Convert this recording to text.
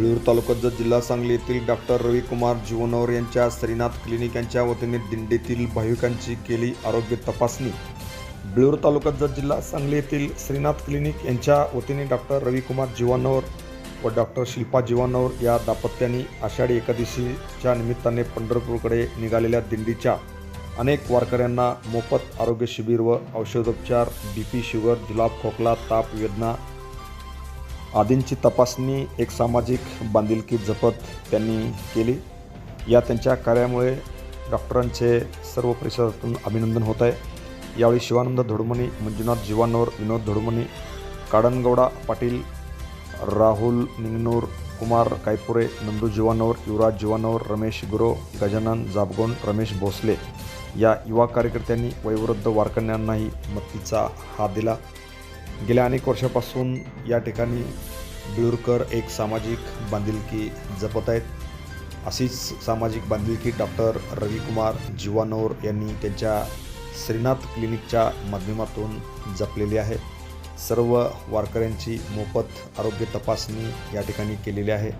बिळूर तालुक्यात जत जिल्हा सांगली येथील डॉक्टर रविकुमार जीवनवर यांच्या श्रीनाथ क्लिनिक यांच्या वतीने दिंडीतील भाविकांची केली आरोग्य तपासणी. बिळूर तालुक्यात जत जिल्हा सांगली येथील श्रीनाथ क्लिनिक यांच्या वतीने डॉक्टर रविकुमार जीवानवर व डॉक्टर शिल्पा जीवानवर या दाम्पत्यांनी आषाढी एकादशीच्या निमित्ताने पंढरपूरकडे निघालेल्या दिंडीच्या अनेक वारकऱ्यांना मोफत आरोग्य शिबिर व औषधोपचार बी पी शुगर जुलाब खोकला ताप वेदना आदींची तपासणी एक सामाजिक बांधिलकी जपत त्यांनी केली. या त्यांच्या कार्यामुळे डॉक्टरांचे सर्व परिसरातून अभिनंदन होत आहे. यावेळी शिवानंद धोडमणी मंजुनाथ जीवानोर विनोद धोडमणी काडनगौडा पाटील राहुल निंगनूर कुमार कायपुरे नंदू जीवानोर युवराज जीवानोर रमेश गुरो गजानन जाबगोन रमेश भोसले. या युवा कार्यकर्त्यांनी वयोवृद्ध वारकऱ्यांनाही मदतीचा हात दिला. गेल्या अनेक वर्षापासून या ठिकाणी बिळूरकर एक सामाजिक बांधिलकी जपत आहेत. अशीच सामाजिक बांधिलकी डॉक्टर रविकुमार जीवानोर यांनी त्यांच्या श्रीनाथ क्लिनिकच्या माध्यमातून जपलेली आहे. सर्व वारकऱ्यांची मोफत आरोग्य तपासणी या ठिकाणी केलेली आहे.